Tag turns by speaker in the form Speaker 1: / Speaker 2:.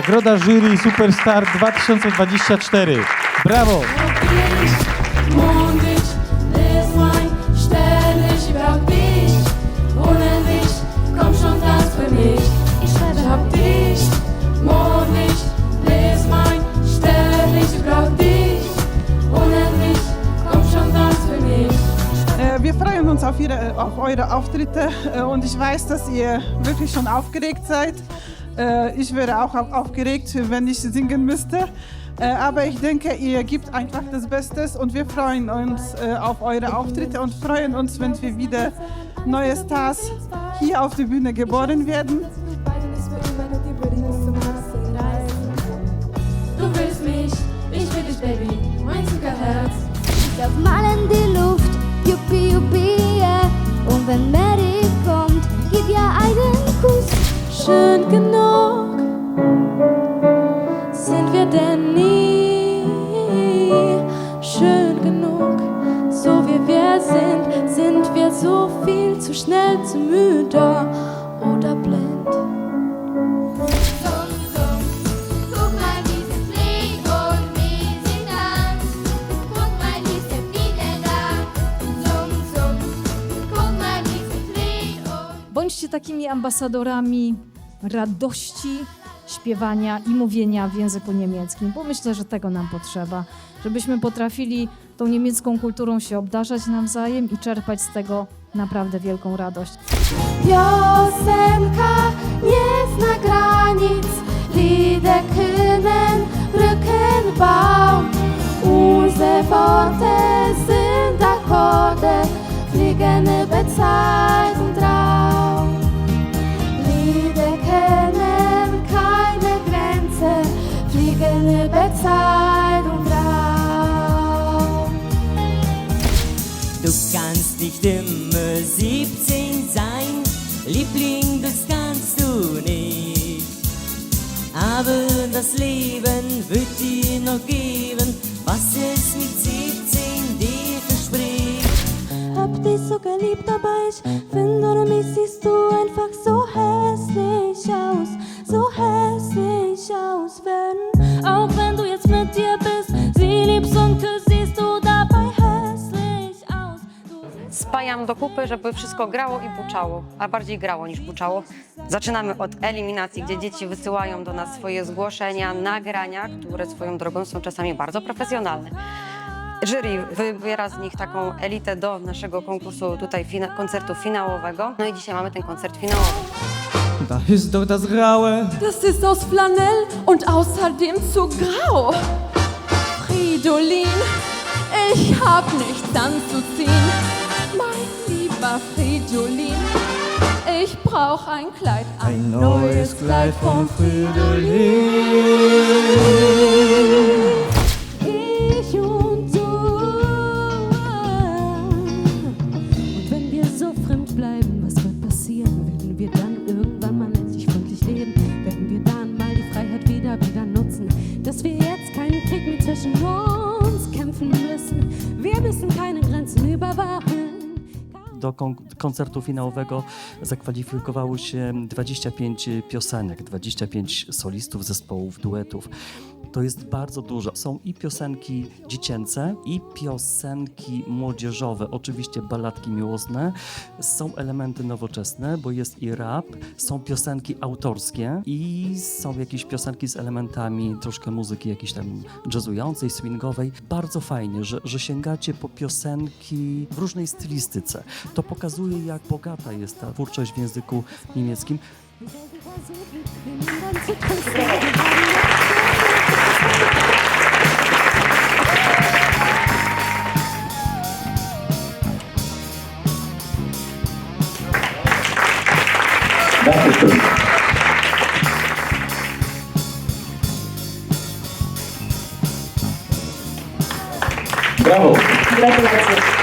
Speaker 1: Nagroda jury Superstar 2024. Brawo!
Speaker 2: Äh, wir freuen uns auf, ihre, äh, auf eure Auftritte äh, und ich weiß, dass ihr wirklich schon aufgeregt seid. Äh, Ich wäre auch au- aufgeregt, wenn ich singen müsste. Äh, Aber ich denke, ihr gebt einfach das Beste und wir freuen uns äh, auf eure Auftritte und freuen uns, wenn wir wieder neue Stars hier auf der Bühne geboren werden.
Speaker 3: Mal,
Speaker 4: wie
Speaker 3: sie fliegt und
Speaker 5: Bądźcie takimi ambasadorami radości, śpiewania i mówienia w języku niemieckim, bo myślę, że tego nam potrzeba, żebyśmy potrafili tą niemiecką kulturą się obdarzać nawzajem i czerpać z tego naprawdę wielką radość.
Speaker 6: Liebling, das kannst du nicht. Aber das Leben wird dir noch geben, was es mit 17 dir verspricht.
Speaker 3: Hab dich so geliebt, aber ich finde, mich siehst du einfach so hässlich aus.
Speaker 7: Do kupy, żeby wszystko grało i buczało, a bardziej grało niż buczało. Zaczynamy od eliminacji, gdzie dzieci wysyłają do nas swoje zgłoszenia, nagrania, które swoją drogą są czasami bardzo profesjonalne. Jury wybiera z nich taką elitę do naszego konkursu tutaj fina- koncertu finałowego. No i dzisiaj mamy ten koncert finałowy.
Speaker 8: Da ist doch das Graue.
Speaker 4: Das ist aus Flanell und außerdem zu grau. Fridolin, ich hab nichts anzuziehen. Fridolin, ich brauch ein Kleid,
Speaker 8: Ein neues Kleid von Fridolin.
Speaker 3: Ich und du. Und wenn wir so fremd bleiben, was wird passieren? Werden wir dann irgendwann mal endlich freundlich leben? Werden wir dann mal die Freiheit wieder, wieder nutzen? Dass wir jetzt keinen Krieg mehr zwischen uns kämpfen müssen. Wir müssen keine Grenzen überwachen.
Speaker 9: Do kon- koncertu finałowego zakwalifikowało się 25 piosenek, 25 solistów, zespołów, duetów. To jest bardzo dużo. Są i piosenki dziecięce, i piosenki młodzieżowe, oczywiście balladki miłosne. Są elementy nowoczesne, bo jest i rap, są piosenki autorskie i są jakieś piosenki z elementami troszkę muzyki jakiejś tam jazzującej, swingowej. Bardzo fajnie, że, że sięgacie po piosenki w różnej stylistyce. To pokazuje, jak bogata jest ta twórczość w języku niemieckim.
Speaker 10: Brawo!
Speaker 11: Gratulacje.